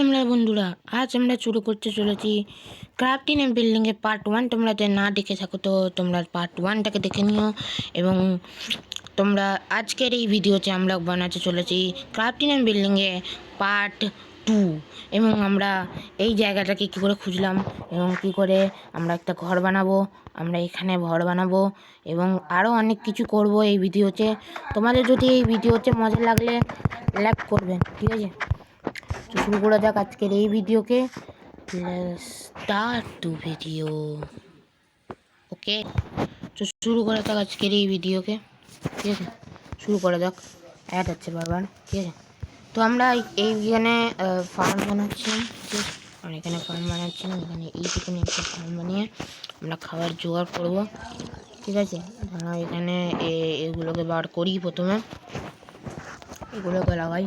তোমরা বন্ধুরা? আজ আমরা শুরু করতে চলেছি ক্রাফটিং এন্ড বিল্ডিংয়ের পার্ট ওয়ান তোমরা যদি না দেখে থাকো তো তোমরা পার্ট ওয়ানটাকে দেখে নিও এবং তোমরা আজকের এই ভিডিওতে আমরা বানাতে চলেছি ক্রাফটিং অ্যান্ড বিল্ডিংয়ে পার্ট টু এবং আমরা এই জায়গাটাকে কী করে খুঁজলাম এবং কী করে আমরা একটা ঘর বানাবো, আমরা এখানে ঘর বানাবো এবং আরও অনেক কিছু করব এই ভিডিওতে। তোমাদের যদি এই ভিডিওতে মজা লাগলে লাইক করবেন, ঠিক আছে? তো শুরু করা যাক আজকের এই ভিডিওকে। স্টার্ট টু ভিডিও ওকে তো শুরু করা যাক আজকের এই ভিডিওকে। ঠিক আছে? শুরু করা যাক। অ্যাড হচ্ছে বারবার। ঠিক আছে? তো আমরা এই- এইখানে ফার্ম বানাচ্ছি ঠিক আছে? এখানে ফার্ম বানাচ্ছি এখানে এইটুকুনি একটা ফার্ম বানিয়ে আমরা খাবার জোগাড় করব। ঠিক আছে? এখানে এগুলোকে বার করি প্রথমে। এগুলোকে লাগাই।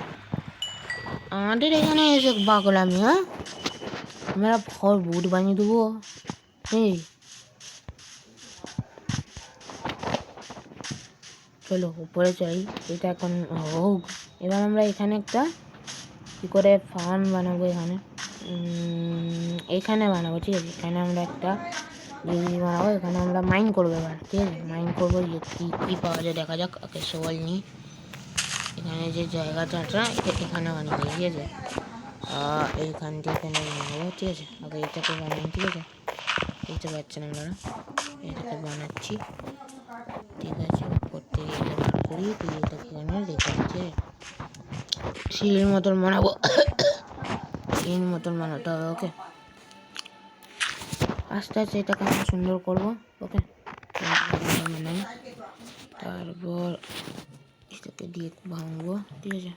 আমাদের এখানে এসে বাগলামি হ্যাঁ? আমরা ঘর বুট বানিয়ে দেবো। এই। চলো, উপরে চাই এটা এখন হোক। এবার আমরা এখানে একটা কী করে ফার্ম বানাবো এখানে? এখানে বানাবো, ঠিক আছে? এখানে আমরা একটা জিনিস বানাবো, এখানে আমরা মাইন করব এবার, ঠিক আছে? মাইন করব যে কী কী পাওয়া যায়, দেখা যাক ওকে সবাই নিই। এখানে যে জায়গাটা এখানে বানাবো ঠিক আছে? এইখান থেকে বানাবো, ঠিক আছে? আগে এটাকে বানাই ঠিক আছে? বুঝতে পারছেন আপনারা? এটাকে বানাচ্ছি। ঠিক আছে থেকে এটা বার করি এটাকে এখানে রেখে দিচ্ছি মতন বানাবো। সিঁড়ির মতন বানাতে হবে, ওকে? আস্তে আস্তে এটাকে আমরা সুন্দর করব, ওকে? তারপর এটাকে দিয়ে ভাঙবো ঠিক আছে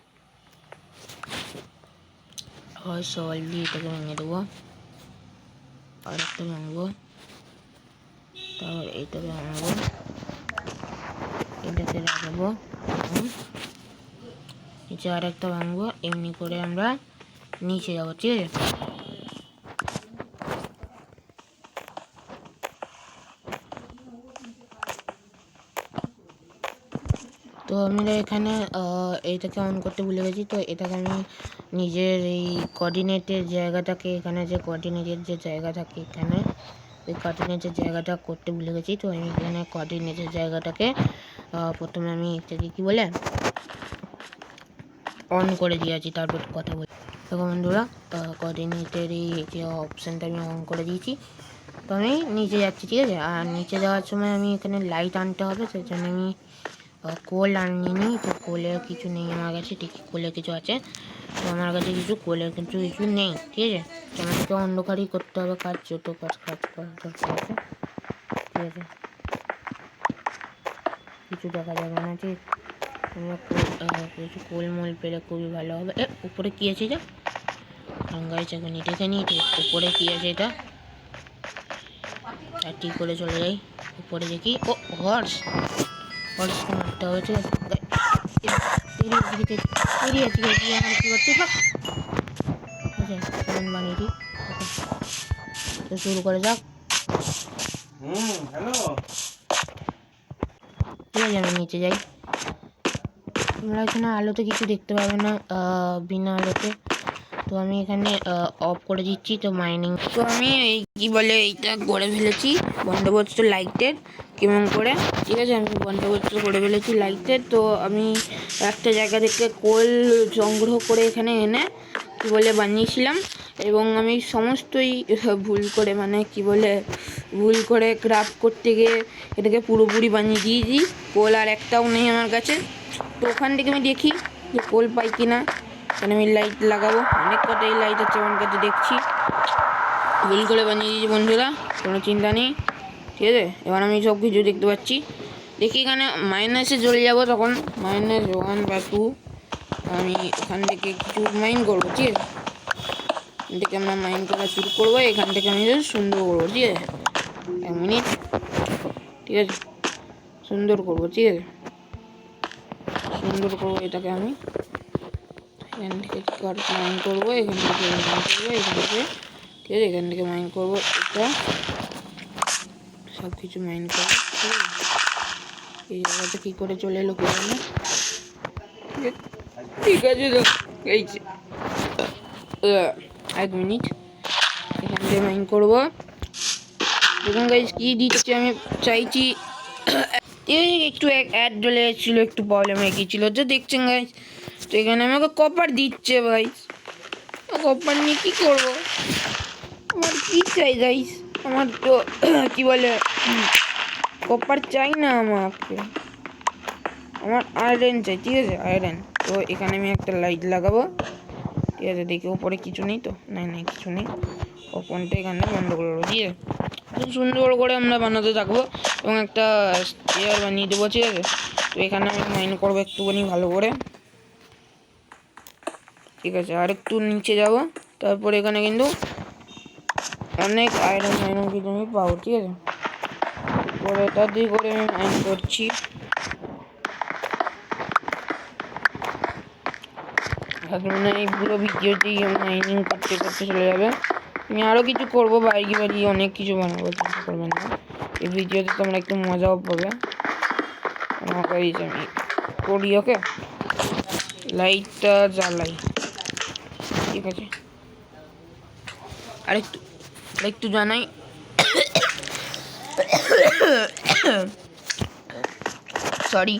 হয় সল দিয়ে এটাকে ভেঙে দেবো আর একটা ভাঙবো তারপর এইটাকে ভাঙবো এটাকে রাখব। নিচে আর একটা ভাঙবো এমনি করে আমরা নিচে যাব ঠিক আছে তো আমরা এখানে এইটাকে অন করতে ভুলে গেছি। তো এটাকে আমি নিজের এই কোঅর্ডিনেটের জায়গাটাকে এখানে যে কোঅর্ডিনেটের যে জায়গা থাকে এখানে ওই কোঅর্ডিনেটের জায়গাটা করতে ভুলে গেছি। তো আমি এখানে কোঅর্ডিনেটের জায়গাটাকে প্রথমে আমি এটাকে কী বলে অন করে দিয়েছি তারপর কথা বলি। দেখো বন্ধুরা কোঅর্ডিনেটের এই যে অপশানটা আমি অন করে দিয়েছি। তো আমি নিচে যাচ্ছি, ঠিক আছে? আর নিচে যাওয়ার সময় আমি এখানে লাইট আনতে হবে, সেই জন্য আমি আহ, কোল আনিনি তো কোলের কিছু নেই আমার কাছে ঠিকই কোলের কিছু আছে। তো আমার কাছে কিছু কোলের কিছু কিছু নেই ঠিক আছে? তো আমাকে অন্ধকারই করতে হবে কাজ ছোটো কাজ কাজ করা দরকার আছে ঠিক আছে? কিছু দেখা যাবে না ঠিক? কোল কিছু কোল মোল পেলে খুবই ভালো হবে। এ উপরে কী আছে এটা? গাড়ি চাকুনি দেখে নিই উপরে কী আছে এটা? আর ঠিক করে চলে যাই উপরে দেখি। ও হর্স দিই তো শুরু করে যাক ঠিক আছে আমি নিচে যাই তোমরা এখানে আলোতে কিছু দেখতে পাবে না বিনা আলোতে তো আমি এখানে অফ করে দিচ্ছি তো মাইনিং তো আমি এই কি বলে এইটা করে ফেলেছি বন্দোবস্ত লাইটের। কেমন করে। ঠিক আছে, আমি বন্দোবস্ত করে ফেলেছি লাইটের তো আমি একটা জায়গা থেকে কোল সংগ্রহ করে এখানে এনে, কি বলে, বানিয়েছিলাম। এবং আমি সমস্তই ভুল করে মানে কি বলে, ভুল করে ক্রাফট করতে গিয়ে এটাকে পুরোপুরি বানিয়ে দিয়েছি। কোল আর একটাও নেই আমার কাছে। তো ওখান থেকে আমি দেখি যে কোল পাই কিনা। এখানে আমি লাইট লাগাবো। অনেক কটাই লাইট আছে আমার কাছে, দেখছি। ভুল করে বানিয়ে দিয়েছি বন্ধুরা, কোনো চিন্তা নেই। ঠিক আছে? এবার আমি সব কিছু দেখতে পাচ্ছি। দেখি এখানে মাইনাসে চলে যাব তখন। মাইনাস ওয়ান বা টু আমি এখান থেকে কিছু মাইন করব, ঠিক আছে? এখান থেকে আমরা মাইন্ড করা শুরু করব। এখান থেকে আমি সুন্দর করব, ঠিক আছে? এক মিনিট ঠিক আছে? সুন্দর করব, ঠিক আছে? সুন্দর করব এটাকে আমি। এখান থেকে কার মাইন্ড করব, এখান থেকে মাইন্ড করব, এখান থেকে, ঠিক আছে? এখান থেকে মাইন্ড করব এটা। সব কিছু মাইন্ড আছে এই জায়গাটা কী করে চলে এলো কে জানে? ঠিক আছে তো, এই এক মিনিট এখান থেকে মাইন করব। দেখুন গাইজ কী দিচ্ছে আমি চাইছি। একটু অ্যাড চলে এসেছিল, একটু প্রবলেম হয়ে গিয়েছিল তো দেখছেন গাইজ তো এখানে আমাকে কপার দিচ্ছে ভাই কপার নিয়ে কী করব? আমার কী চাই গাইজ আমার তো, কী বলে কপার চাই না আমাকে। আমার আয়রন চাই, ঠিক আছে? আয়রন তো এখানে আমি একটা লাইট লাগাবো। ঠিক আছে, দেখি ওপরে কিছু নেই তো? না না কিছু নেই। ওপনটা এখানে বন্ধ করে দেবো ঠিক আছে? খুব সুন্দর করে আমরা বানাতে থাকব এবং একটা চেয়ার বানিয়ে দেবো, ঠিক আছে? তো এখানে আমি মাইন করব একটুখানি ভালো করে। ঠিক আছে আর একটু নিচে যাব। তারপর এখানে কিন্তু অনেক আয়রন আয়রন কিন্তু আমি পাবো, ঠিক আছে? পরে এটা দিয়ে করে আমি মাইন করছি। মানে এই পুরো ভিডিওতেই মাইনিং করতে করতে চলে যাবে। আমি আরও কিছু করব বাড়ি বাড়ি অনেক কিছু বানাবো চিন্তা করবেন না এই ভিডিওতে তোমরা একটু মজাও পাবে। আমি করি ওকে লাইটটা জ্বালাই। ঠিক আছে? আরেকটু আরেকটু জানাই। সরি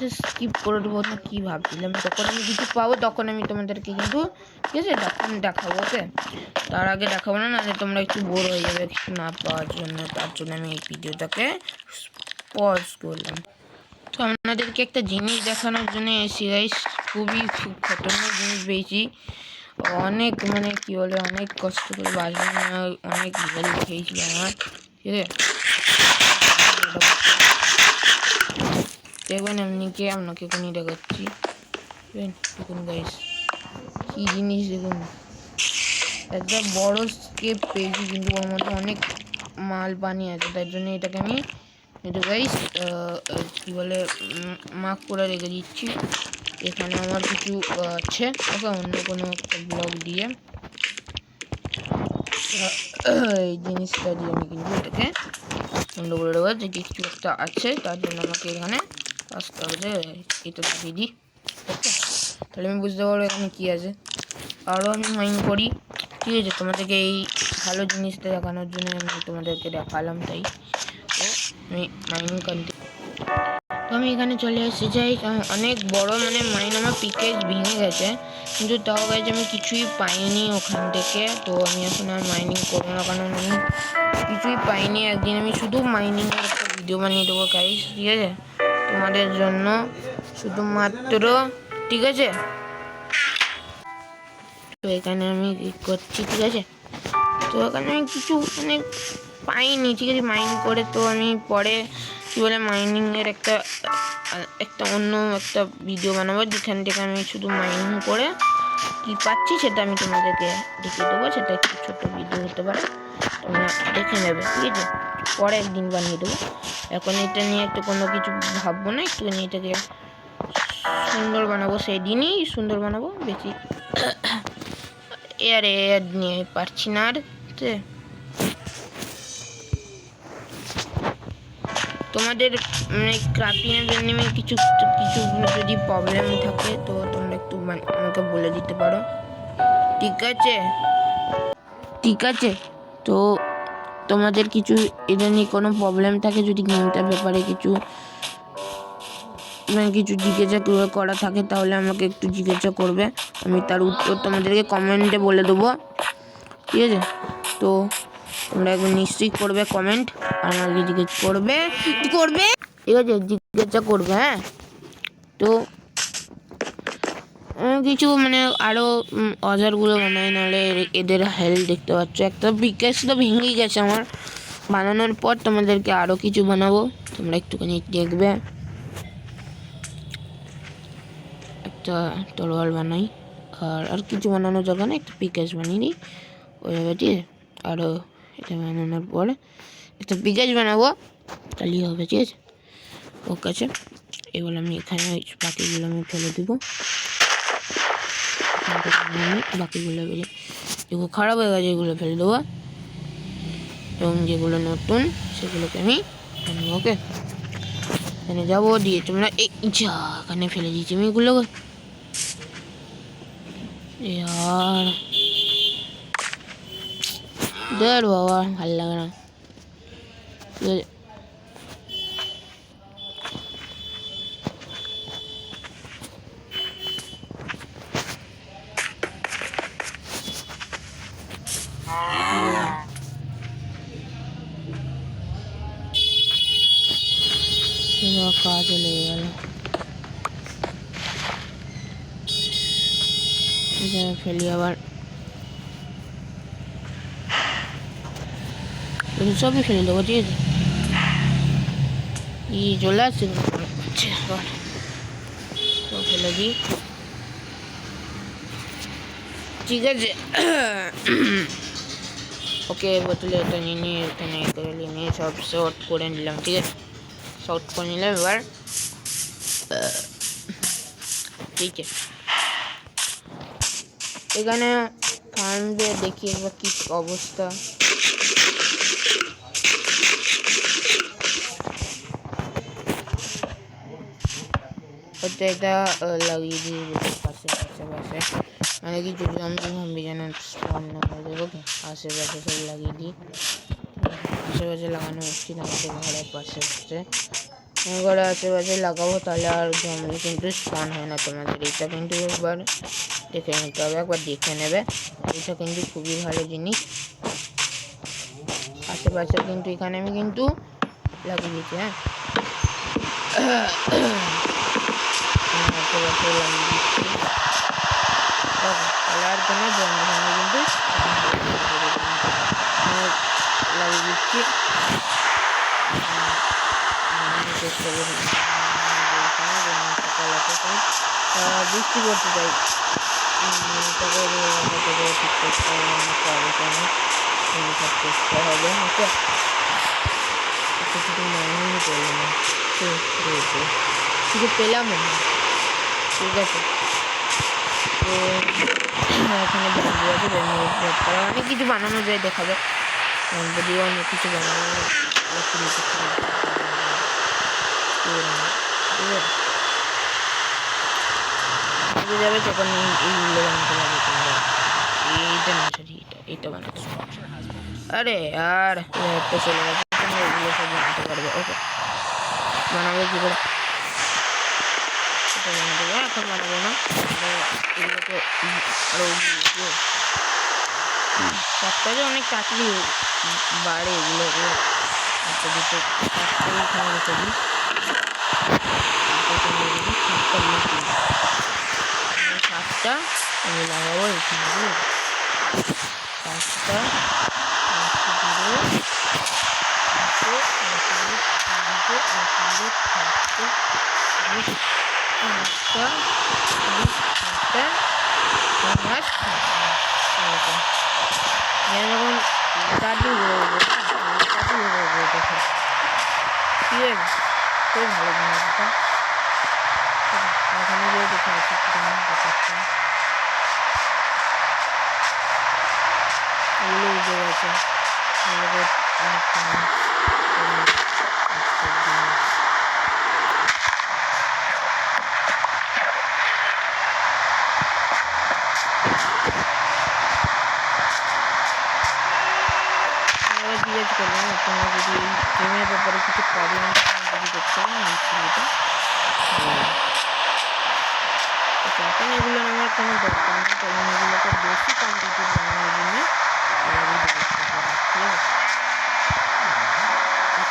যে স্কিপ করে দেবো না, কী ভাবছিলাম? যখন আমি কিছু পাবো, তখন আমি তোমাদেরকে কিন্তু, ঠিক আছে তখন দেখাবো, ওকে? তার আগে দেখাবো না, নাহলে তোমরা একটু বোর হয়ে যাবে কিছু না পাওয়ার জন্য। তার জন্য আমি এই ভিডিওটাকে পজ করলাম। তো আপনাদেরকে একটা জিনিস দেখানোর জন্য এসি গাইস খুবই খুব খতরনাক জিনিস পেয়েছি। অনেক মানে কি বলে অনেক কষ্ট করে বাঁচলাম, অনেক হেল্প খেয়েছিল আমার, ঠিক আছে? দেখবেন এমনিকে আপনাকে কোনই দেখাচ্ছি দেখুন গাইস কী জিনিস দেখুন। একটা বড় স্কেপ পেয়েছি কিন্তু ওর মধ্যে অনেক মাল পানি আছে, তার জন্য এটাকে আমি এটা গাইস কী বলে মার্ক করে রেখে দিচ্ছি। এখানে আমার কিছু আছে, ওকে অন্য কোনো ব্লগ দিয়ে। এই জিনিসটা দিয়ে আমি কিন্তু এটাকে বন্ধ করে দেবো। যে কিছু একটা আছে, তার জন্য আমাকে এখানে আসতে হবে যে এটা চাপিয়ে ওকে তাহলে আমি বুঝতে পারব এখানে কী আছে। আরও আমি মাইন করি। ঠিক আছে, তোমাদেরকে এই ভালো জিনিসটা দেখানোর জন্য আমি তোমাদেরকে দেখালাম তাই। তো আমি মাইনিং কন্টিনিউ তো আমি এখানে চলে এসেছি যাই। অনেক বড় মানে মাইন আমার পিকেজ ভেঙে গেছে। কিন্তু তাও গেছে আমি কিছুই পাইনি ওখান থেকে। তো আমি এখন আর মাইনিং করব না, কারণ আমি কিছুই পাইনি। একদিন আমি শুধু মাইনিংয়ের একটা ভিডিও বানিয়ে দেবো গাইস ঠিক আছে? তোমাদের জন্য শুধুমাত্র, ঠিক আছে? তো এখানে আমি করছি, ঠিক আছে? তো এখানে আমি কিছু মানে পাইনি, ঠিক আছে? মাইন করে তো আমি পরে কী বলে মাইনিংয়ের একটা একটা অন্য একটা ভিডিও বানাবো। যেখান থেকে আমি শুধু মাইনিং করে কী পাচ্ছি সেটা আমি তোমাদেরকে দেখিয়ে দেবো। সেটা একটু ছোট্ট ভিডিও হতে পারে। তোমরা দেখে নেবে, ঠিক আছে? পরে একদিন বানিয়ে দেবো। এখন এটা নিয়ে একটু কোনো কিছু ভাববো না। একটুখানি এটাকে সুন্দর বানাবো। সেই দিনই সুন্দর বানাবো। বেশি এর এর নিয়ে পারছি না আর? তোমাদের ক্রাফটিংয়ের জন্য কিছু কিছু যদি প্রবলেম থাকে, তো তোমরা আমাকে বলে দিতে পারো। ঠিক আছে? ঠিক আছে। তো তোমাদের কিছু এটা নিয়ে কোনো প্রবলেম থাকে যদি গেমটার ব্যাপারে কিছু মানে কিছু জিজ্ঞাসা করে- থাকে, তাহলে আমাকে একটু জিজ্ঞাসা করবে। আমি তার উত্তর তোমাদেরকে কমেন্টে বলে দেবো। ঠিক আছে? তো তোমরা একবার নিশ্চয়ই করবে কমেন্ট আমাকে জিজ্ঞেস করবে। করবে? ঠিক আছে, জিজ্ঞাসা করবে হ্যাঁ? তো কিছু মানে আরও অজারগুলো বানাই নাহলে এদের হেল্প দেখতে পাচ্ছ। একটা বিকাশ তো ভেঙেই গেছে আমার। বানানোর পর তোমাদেরকে আরও কিছু বানাবো। তোমরা একটুখানি দেখবে। একটা তলোয়ার বানাই। আর আর কিছু বানানোর দরকার নেই, একটা পিকাস বানিয়ে নিই। ওইভাবে ঠিক আরও এটা বানানোর পরে একটা পিকাস বানাবো। তাহলেই হবে, ঠিক আছে? ওকে আছে এগুলো আমি এখানে বাকিগুলো আমি ফেলে দেবো। বাকিগুলো বেরিয়ে যেগুলো খারাপ হয়ে গেছে, এগুলো ফেলে দেবো। এবং যেগুলো নতুন, সেগুলোকে আমি ওকে এখানে যাব, দিয়ে তোমরা এই যা, এখানে ফেলে দিয়েছি আমি এগুলো यार দেখ বাবা, ভালো লাগে না। ঠিক আছে। পুরো কাজে লেগে গেল এটা ফেলি আবার এগুলো সবই ফেলে দেবো ঠিক আছে ই চলে আসছে আচ্ছা আবার সব ফেলে দিই ঠিক আছে ওকে বোতলে এটা নিয়ে নিয়ে এখানে এ করে নিয়ে সব শর্ট করে নিলাম, ঠিক আছে? শর্ট করে নিলাম এবার ঠিক আছে এখানে ফার্মে দেখি একবার কি অবস্থা। এটা লাগিয়ে দিয়ে পাশে পাশে পাশে। মানে কিছু জম্বি ফম্বি যেন স্পন না যাবে ওকে আশেপাশে সব লাগিয়ে দিই। আশেপাশে লাগানো উচিত আমাদের ঘরের পাশে আমার ঘরে আশেপাশে লাগাবো তাহলে আর জম্বি কিন্তু স্পন হয় না তোমাদের। এটা কিন্তু একবার দেখে নিতে হবে, একবার দেখে নেবে। এটা কিন্তু খুবই ভালো জিনিস। আশেপাশে কিন্তু এখানে আমি কিন্তু লাগিয়ে দিচ্ছি হ্যাঁ? আশেপাশে লাগিয়ে দিচ্ছি দেখো, তাহলে আর কোনো জঙ্গল জঙ্গল কিন্তু আমি লাগিয়ে দিচ্ছি উম, আমি চেষ্টা করি এখানে যেমন সকাল আছে কারণ, আহ, বৃষ্টি পড়তে চাই তাকে ঠিক করতে হবে অনেক কাজ আছে অনেক সব চেষ্টা হবে ওকে একটু শুধু মনেই করল না ঠিক রয়েছে কিছু পেলাম না ঠিক আছে এখানে ব্যাম্বু আছে ব্যাম্বু করা অনেক কিছু বানানো যায় দেখাবে ব্যাম্বু দিয়ে অনেক কিছু বানানো যাবে তখন এইগুলো বানাতে পারবে তোমরা এইটা না সরি এটা এটা বানাতে। আরে আর চলে গেছে এগুলো সব বানাতে পারবে ওকে বানাবে কি করে এখন বানাবো না আরও ইয়ে সপ্তাহে অনেক তাড়াতাড়ি বাড়ে এগুলো একটা দুটো এখানে এখানে দিই, সাতটা আমি লাগাবো এখানে সাতটা পাঁচ এরকম যেন যখন তাড়াতাড়ি হয়ে যাবে তাড়াতাড়ি হয়ে যাবে এটা সব। ঠিক আছে খুব ভালো জিনিস এটা এখানে গিয়ে দেখে আসি কেমন দেখাচ্ছে এগুলো উঠে গেছে এগুলোকে অনেকটা করে क्लियर कर रहे हैं अपना क्योंकि गेम में बड़ी कुछ प्रॉब्लम দেখতে এখন এগুলো আমার কোনো দরকার নেই কারণ এগুলোকে বেশি কোয়ান্টিটি বানানোর জন্য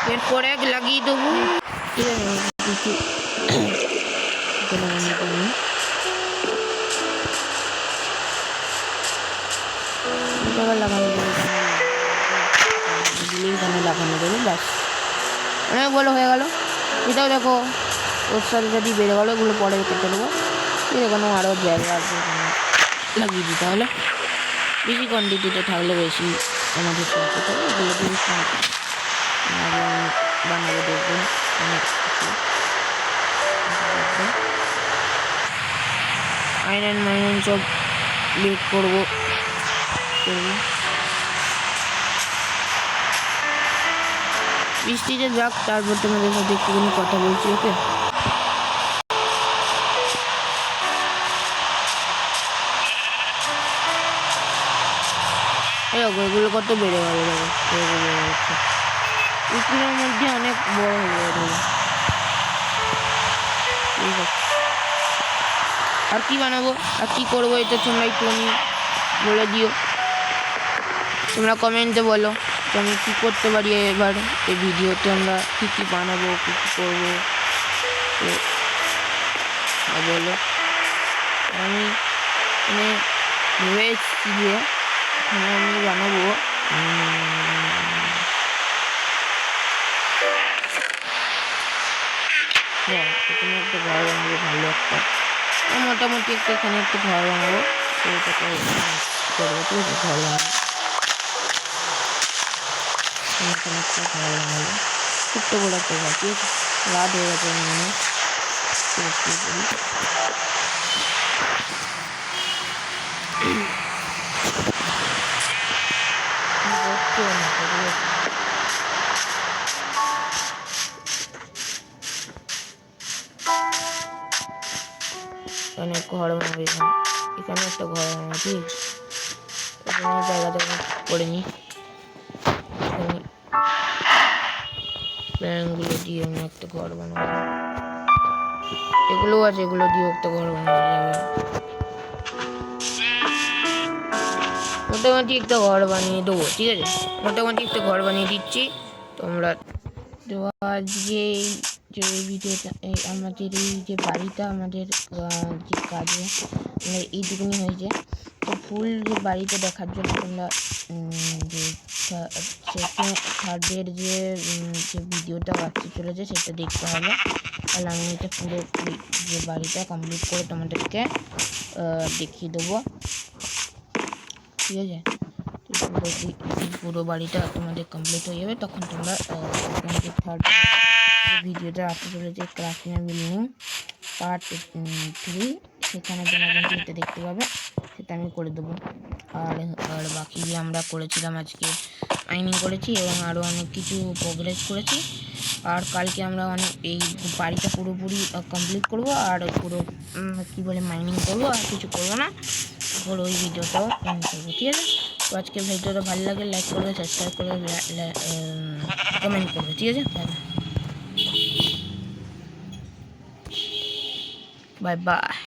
এরপরে লাগিয়ে দেবো ঠিক আছে लगाने के लिए দেবো দিলেই এখানে লাগানো যাবে ব্যাস অনেক বড় হয়ে গেল এটাও দেখো ওর সাথে যদি বেড়ে গেলো এগুলো পরে কেটে নেব এখানেও আরও জায়গা আছে লাগিয়ে দিতে হলে বেশি কোয়ান্টিটিতে থাকলে বেশি আমাদের করতে হবে এগুলো দিয়ে বানাবো দেখবেন অনেক কিছু আয়রন মাইরন সব বেক করব করব বৃষ্টিতে যাক, তারপর তোমাদের সাথে একটুখানি কথা বলছি, ওকে? এগুলো কত বেড়ে গেল বৃষ্টির মধ্যে অনেক বড় হয়ে আছে। আর কি বানাবো? আর কি করব? এটা তোমরা একটুখানি বলে দিও। তোমরা কমেন্টে বলো। যে আমি কী করতে পারি এবার? এই ভিডিওতে আমরা কী কী বানাবো, কী কী করব? তো বলো। আমি মানে ভেবে এসেছি যে এখানে আমি বানাবো হ্যাঁ এখানে একটা ভালো একটা। মোটামুটি একটা এখানে একটা ঘর বানাবো, তো এটাকে করব, ঠিক আছে, ঘর বানাবো। এখানে একটা ঘর বানাবো ছোট্ট বড় একটা ঘর ঠিক আছে রাত হয়ে গেছে আমি মনে হয় পরিষ্কার করি হচ্ছে না, এগুলো এখানে ঘর বানাবো এখানে এখানে একটা ঘর বানাবো ঠিক আছে এখানে জায়গাটা করে নিই দিয়ে আমি একটা ঘর বানাবো। এগুলো আছে, এগুলো দিয়ে একটা ঘর বানানো যাবে মোটামুটি একটা ঘর বানিয়ে দেবো, ঠিক আছে? মোটামুটি একটা ঘর বানিয়ে দিচ্ছি। তোমরা তো আজকে যে এই আমাদের এই যে বাড়িটা আমাদের যে কাজে এইটুকুনি হয়েছে তো ফুল যে বাড়িটা দেখার জন্য তোমরা যে সেকেন্ড থার্ডের যে যে ভিডিওটা আসতে চলেছে সেটা দেখতে হবে। তাহলে আমি এটা পুরো যে বাড়িটা কমপ্লিট করে তোমাদেরকে দেখিয়ে দেবো। ঠিক আছে? পুরো পুরো বাড়িটা তোমাদের কমপ্লিট হয়ে যাবে, তখন তোমরা থার্ড ভিডিওটা আসতে চলেছে ক্রাফটিং বিল্ডিং পার্ট থ্রি সেখানে তোমরা কিন্তু দেখতে পাবে, সেটা আমি করে দেবো। আর আর বাকি যে আমরা করেছিলাম আজকে মাইনিং করেছি এবং আরও অনেক কিছু প্রোগ্রেস করেছি। আর কালকে আমরা অনেক এই বাড়িটা পুরোপুরি কমপ্লিট করব আর পুরো কি বলে মাইনিং করব আর কিছু করব না। তারপর ওই ভিডিওটাও করব, ঠিক আছে? তো আজকে ভিডিওটা ভালো লাগে লাইক করবে সাবস্ক্রাইব করবে কমেন্ট করবে, ঠিক আছে? Bye-bye.